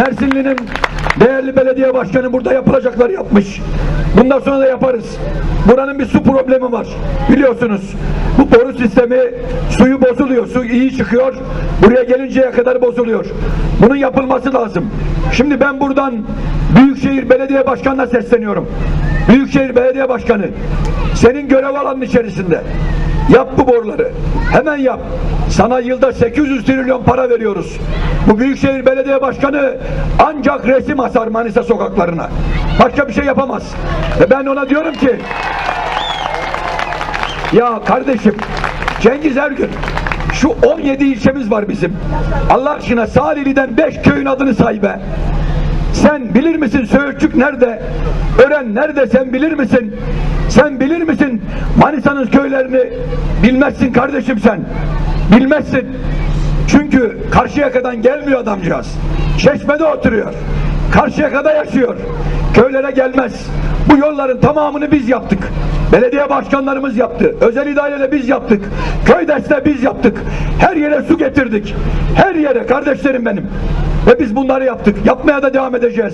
Mersinli'nin değerli belediye başkanı burada yapılacakları yapmış. Bundan sonra da yaparız. Buranın bir su problemi var. Biliyorsunuz. Bu boru sistemi suyu bozuluyor. Su iyi çıkıyor. Buraya gelinceye kadar bozuluyor. Bunun yapılması lazım. Şimdi ben buradan Büyükşehir Belediye Başkanı'na sesleniyorum. Büyükşehir Belediye Başkanı senin görev alanın içerisinde. Yap bu boruları. Hemen yap. Sana yılda 800 trilyon para veriyoruz. Bu Büyükşehir Belediye Başkanı ancak resim asar Manisa sokaklarına. Başka bir şey yapamaz. Ve ben ona diyorum ki ya kardeşim Cengiz Ergün şu 17 ilçemiz var bizim. Allah aşkına Salihli'den 5 köyün adını say be. Sen bilir misin Söğütçük nerede? Ören nerede sen bilir misin? Sen bilir misin Manisa'nın köylerini bilmezsin kardeşim sen. Bilmezsin. Çünkü Karşıyaka'dan gelmiyor adamcağız. Çeşme'de oturuyor. Karşıyaka'da yaşıyor. Köylere gelmez. Bu yolların tamamını biz yaptık. Belediye başkanlarımız yaptı. Özel idareyle biz yaptık. Köy deste biz yaptık. Her yere su getirdik. Her yere kardeşlerim benim. Ve biz bunları yaptık. Yapmaya da devam edeceğiz.